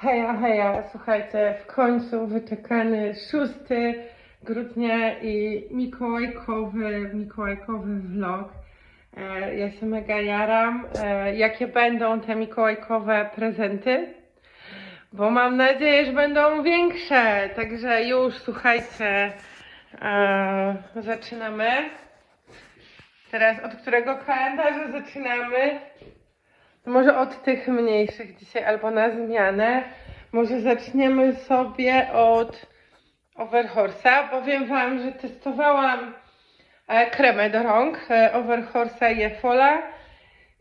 Heja, heja, słuchajcie, w końcu wyczekany 6 grudnia i mikołajkowy, mikołajkowy vlog. E, Ja się mega jaram, e, jakie będą te mikołajkowe prezenty, bo mam nadzieję, że będą większe. Także już, słuchajcie, e, zaczynamy. Teraz od którego kalendarza zaczynamy? To może od tych mniejszych dzisiaj albo na zmianę. Może zaczniemy sobie od Overhorse'a. Powiem Wam, że testowałam e, kremę do rąk e, Overhorse'a i Efola.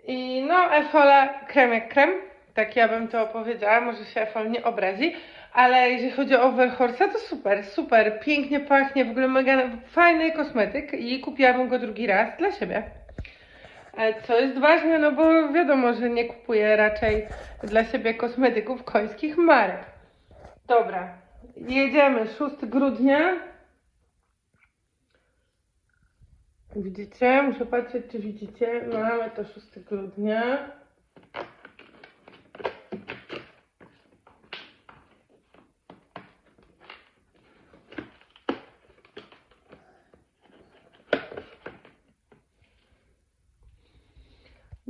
I no, Efola krem jak krem. Tak ja bym to powiedziała. Może się Efol nie obrazi. Ale jeżeli chodzi o Overhorse'a, to super, super. Pięknie pachnie, w ogóle mega fajny kosmetyk i kupiłabym go drugi raz dla siebie. Co jest ważne, no bo wiadomo, że nie kupuję raczej dla siebie kosmetyków końskich marek. Dobra, jedziemy 6 grudnia. Widzicie? Muszę patrzeć, czy widzicie. Mamy to 6 grudnia.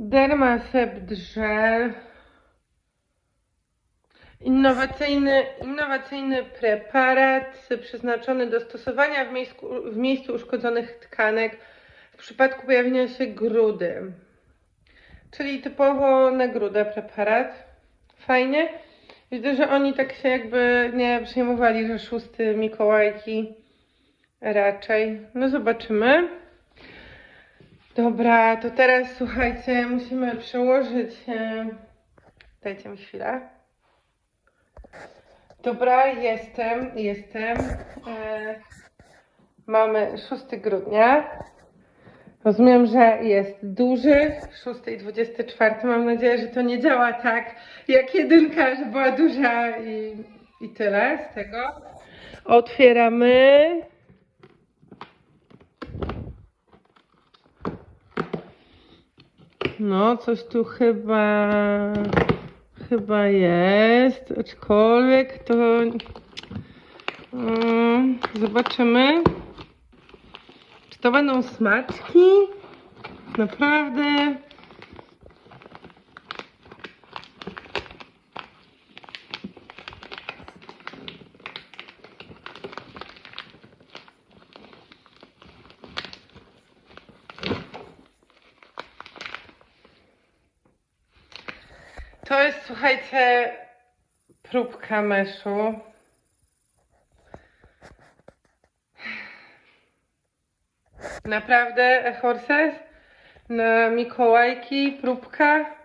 Dermasep drżel. Innowacyjny, innowacyjny preparat przeznaczony do stosowania w miejscu, w miejscu uszkodzonych tkanek w przypadku pojawienia się grudy. Czyli typowo na grudę preparat. Fajnie. Widzę, że oni tak się jakby nie przejmowali, że szósty Mikołajki raczej. No zobaczymy. Dobra, to teraz słuchajcie, musimy przełożyć. E... Dajcie mi chwilę. Dobra, jestem, jestem. E... Mamy 6 grudnia. Rozumiem, że jest duży, 6 i 24. Mam nadzieję, że to nie działa tak jak jedynka, że była duża i, i tyle z tego. Otwieramy. No, coś tu chyba, chyba jest, aczkolwiek to mm, zobaczymy, czy to będą smaczki, naprawdę. To jest, słuchajcie, próbka meszu. Naprawdę, horses? Na Mikołajki, próbka?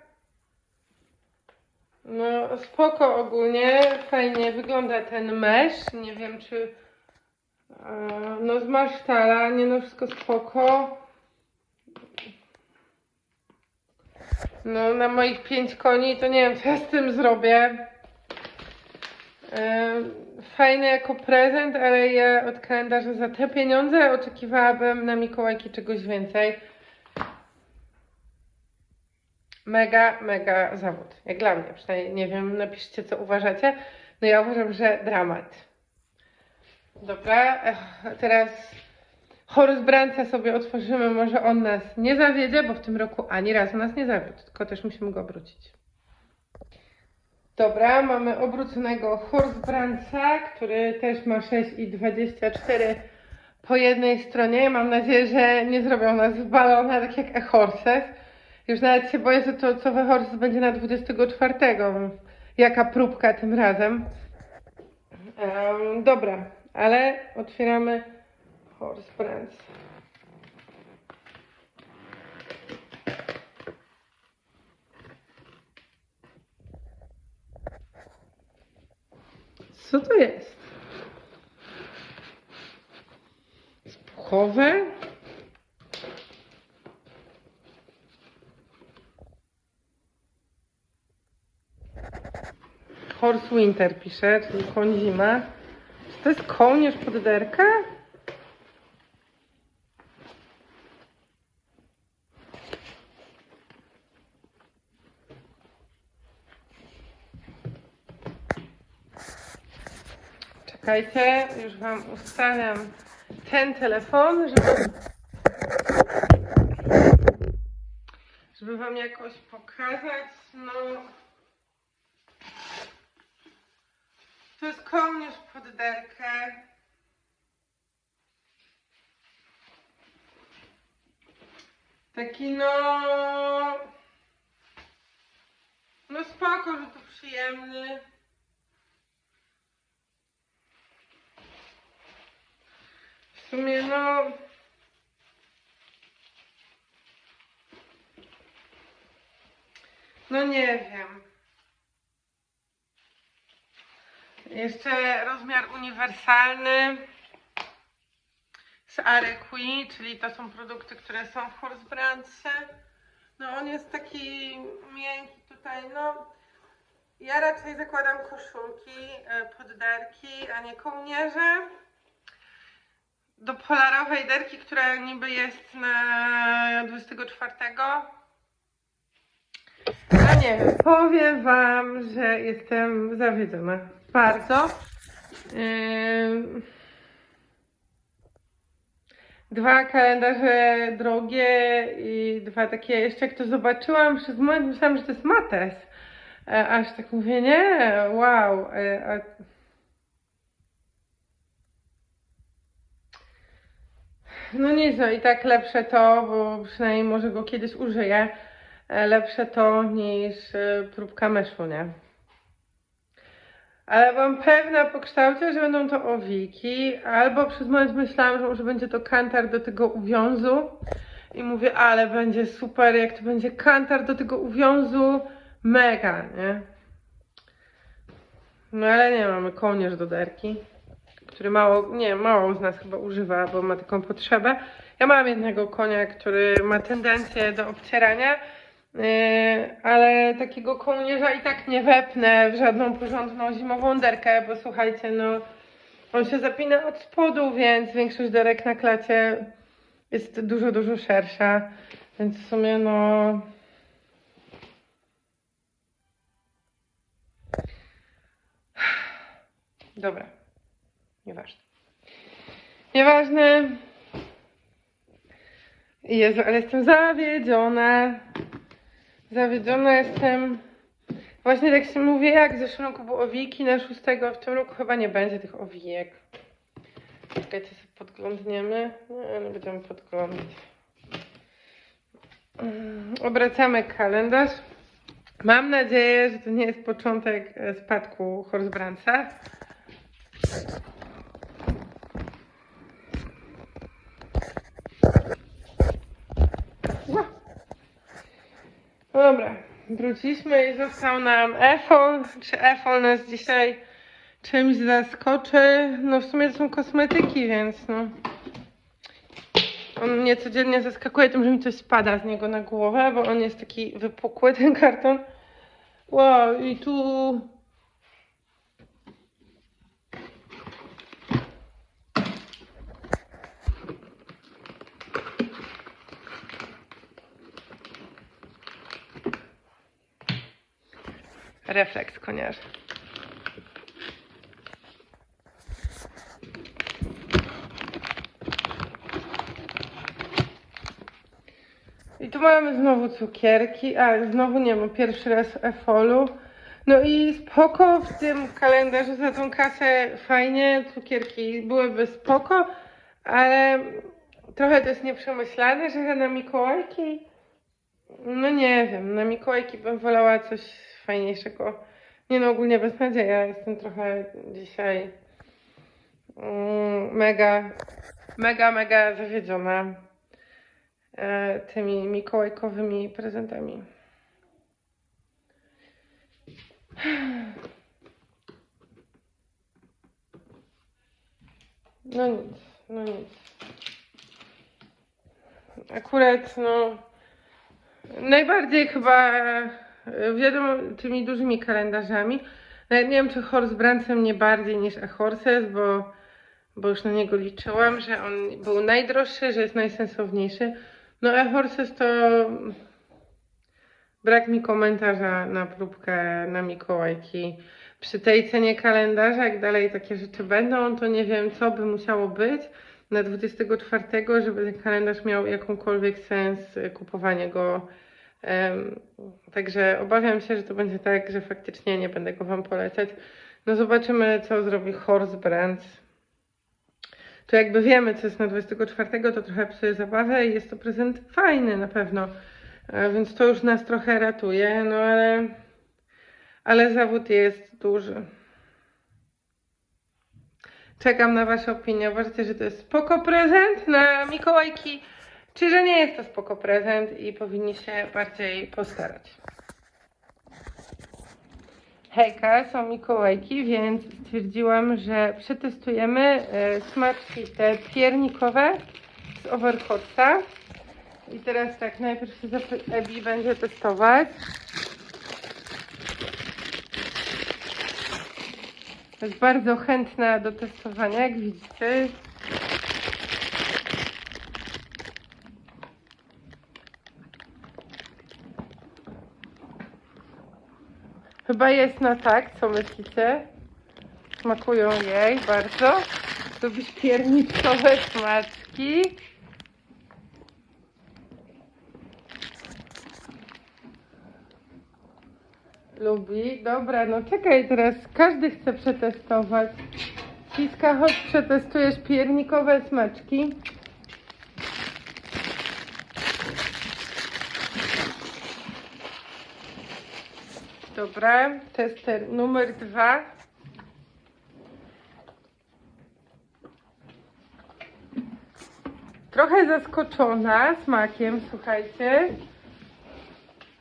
No, spoko ogólnie, fajnie wygląda ten mesz. Nie wiem, czy... e, No, z masztala, nie no, wszystko spoko. No, na moich pięć koni to nie wiem, co ja z tym zrobię. Em, Fajne jako prezent, ale ja od kalendarza za te pieniądze oczekiwałabym na Mikołajki czegoś więcej. Mega, mega zawód. Jak dla mnie, przynajmniej nie wiem, napiszcie co uważacie. No ja uważam, że dramat. Dobra, teraz Horus Branca sobie otworzymy, może on nas nie zawiedzie, bo w tym roku ani razu nas nie zawiódł, tylko też musimy go obrócić. Dobra, mamy obróconego Horus Branca, który też ma 6,24 po jednej stronie. Mam nadzieję, że nie zrobią nas w balona, tak jak e-horses. Już nawet się boję, że to co e-horses będzie na 24. Jaka próbka tym razem. Em, dobra, ale otwieramy Horse Brands. Co to jest? Spuchowe? Horse Winter pisze, czyli koń zima. Czy to jest kołnierz pod derkę? Czekajcie, już Wam ustawiam ten telefon, żeby, żeby Wam jakoś pokazać. No, to jest kołnierz pod derkę. Taki no. No spoko, że to przyjemny. Sumie no. No nie wiem. Jeszcze rozmiar uniwersalny z Arequi, czyli to są produkty, które są w Horsebrandsce. No on jest taki miękki tutaj, no ja raczej zakładam koszulki, e, podderki, a nie kołnierze. Do polarowej derki, która niby jest na 24. No nie wiem, powiem wam, że jestem zawiedziona. Bardzo. Ym, Dwa kalendarze drogie i dwa takie, jeszcze jak to zobaczyłam, przez moment myślałam, że to jest Mates. E, Aż tak mówię, nie, wow. e, a- No nic, no i tak lepsze to, bo przynajmniej może go kiedyś użyję. e, Lepsze to niż e, próbka myszu, nie? Ale byłam pewna po kształcie, że będą to owiki, albo przez moment myślałam, że może będzie to kantar do tego uwiązu. I mówię, ale będzie super, jak to będzie kantar do tego uwiązu, mega, nie? No ale nie, mamy kołnierz do derki, który mało, nie, mało z nas chyba używa, bo ma taką potrzebę. Ja mam jednego konia, który ma tendencję do obcierania, Yy, ale takiego kołnierza i tak nie wepnę w żadną porządną zimową derkę, bo słuchajcie, no on się zapina od spodu, więc większość derek na klacie jest dużo, dużo szersza, więc w sumie no... Dobra, nieważne. Nieważne. Jezu, ale jestem zawiedziona. Zawiedziona jestem. Właśnie tak się mówię, jak w zeszłym roku były owiki na szóstego, w tym roku chyba nie będzie tych owijek. Czekajcie, sobie podglądniemy. Nie, nie będziemy podglądać. Mm, Obracamy kalendarz. Mam nadzieję, że to nie jest początek e, spadku Horsebranca. No dobra, wróciliśmy i został nam Efol. Czy Efol nas dzisiaj czymś zaskoczy? No w sumie to są kosmetyki, więc no. On mnie codziennie zaskakuje tym, że mi coś spada z niego na głowę, bo on jest taki wypukły, ten karton. Wow, i tu... Refleks koniarz. I tu mamy znowu cukierki, a znowu nie mam pierwszy raz efolu. No i spoko w tym kalendarzu za tą kasę fajnie, cukierki byłyby spoko, ale trochę to jest nieprzemyślane, że na Mikołajki, no nie wiem, na Mikołajki bym wolała coś fajniejszego. Nie no, ogólnie beznadzieja, jestem trochę dzisiaj mm, mega, mega, mega zawiedziona e, tymi mikołajkowymi prezentami. No nic, no nic. Akurat, no, najbardziej chyba, wiadomo, tymi dużymi kalendarzami. Nawet nie wiem, czy Horsebrancem nie bardziej niż Ahorses, bo, bo już na niego liczyłam, że on był najdroższy, że jest najsensowniejszy. No Ahorses to Brak mi komentarza na próbkę na Mikołajki. Przy tej cenie kalendarza, jak dalej takie rzeczy będą, to nie wiem, co by musiało być na 24, żeby ten kalendarz miał jakąkolwiek sens y, kupowanie go. Także obawiam się, że to będzie tak, że faktycznie nie będę go Wam polecać. No zobaczymy, co zrobi Horse Brands. To jakby wiemy, co jest na 24, to trochę psuje zabawę i jest to prezent fajny na pewno. E, Więc to już nas trochę ratuje, no ale, ale zawód jest duży. Czekam na Wasze opinie. Uważacie, że to jest spoko prezent na Mikołajki, czy że nie jest to spoko prezent i powinni się bardziej postarać? Hejka, są Mikołajki, więc stwierdziłam, że przetestujemy e, smaczki te piernikowe z Overhotsa. I teraz tak, najpierw się Ebi będzie testować. Jest bardzo chętna do testowania, jak widzicie. Chyba jest na tak, co myślicie? Smakują jej bardzo. Lubisz pierniczkowe smaczki. Lubi. Dobra, no czekaj teraz. Każdy chce przetestować. Ciska, chodź przetestujesz piernikowe smaczki. Dobra, tester numer dwa. Trochę zaskoczona smakiem, słuchajcie.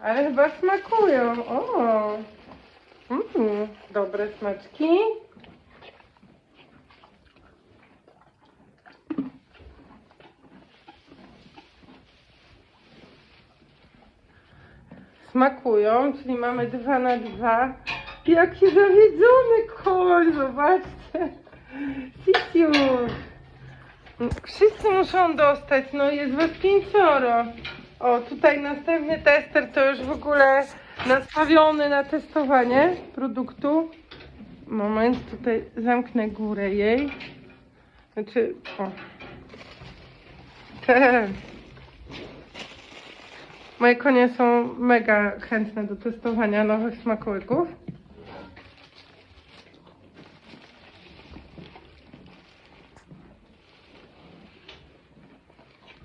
Ale chyba smakują. O! Mm, dobre smaczki. Smakują, czyli mamy dwa na dwa. Jaki zawiedzony koń, zobaczcie. Sisiu. Wszyscy muszą dostać, no jest was pięcioro. O, tutaj następny tester to już w ogóle nastawiony na testowanie produktu. Moment, tutaj zamknę górę jej. Znaczy, o. Te. Moje konie są mega chętne do testowania nowych smakołyków.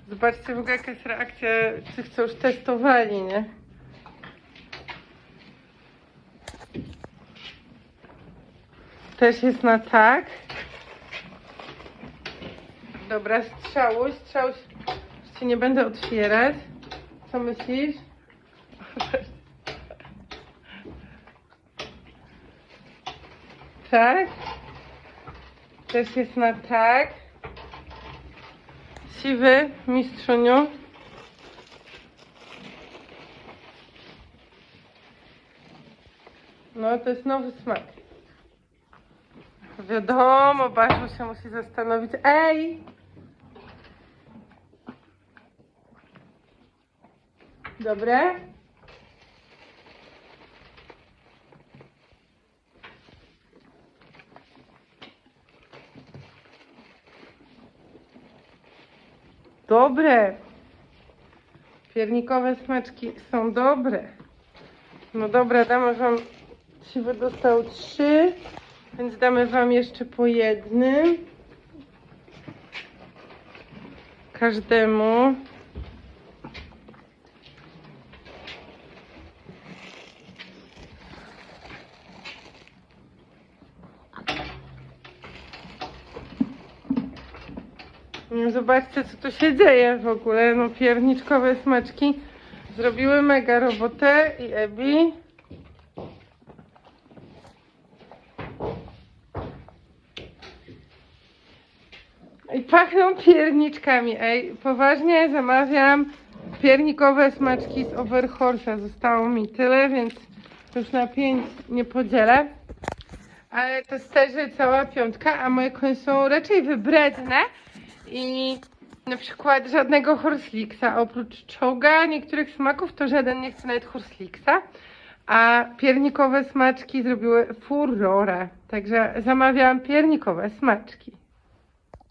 Zobaczcie w ogóle jaka jest reakcja tych, co już testowali, nie? Też jest na tak. Dobra, strzałuś, strzałuś. Jeszcze nie będę otwierać. Co myślisz? Tak? Też jest na tak. Siwy, mistrzuniu. No, to jest nowy smak. Wiadomo, Basiu się musi zastanowić. Ej! Dobre? Dobre. Piernikowe smaczki są dobre. No dobra, damy wam, siwy dostał trzy, więc damy wam jeszcze po jednym. Każdemu. No Zobaczcie, co tu się dzieje w ogóle. No, pierniczkowe smaczki zrobiły mega robotę i Ebi. I pachną pierniczkami. Ej, poważnie zamawiam piernikowe smaczki z Overhorse'a. Zostało mi tyle, więc już na pięć nie podzielę. Ale testerzy cała piątka, a moje konie są raczej wybredne i Na przykład żadnego horslixa, oprócz czoga, niektórych smaków to żaden nie chce nawet horslixa. A piernikowe smaczki zrobiły furorę, także zamawiałam piernikowe smaczki.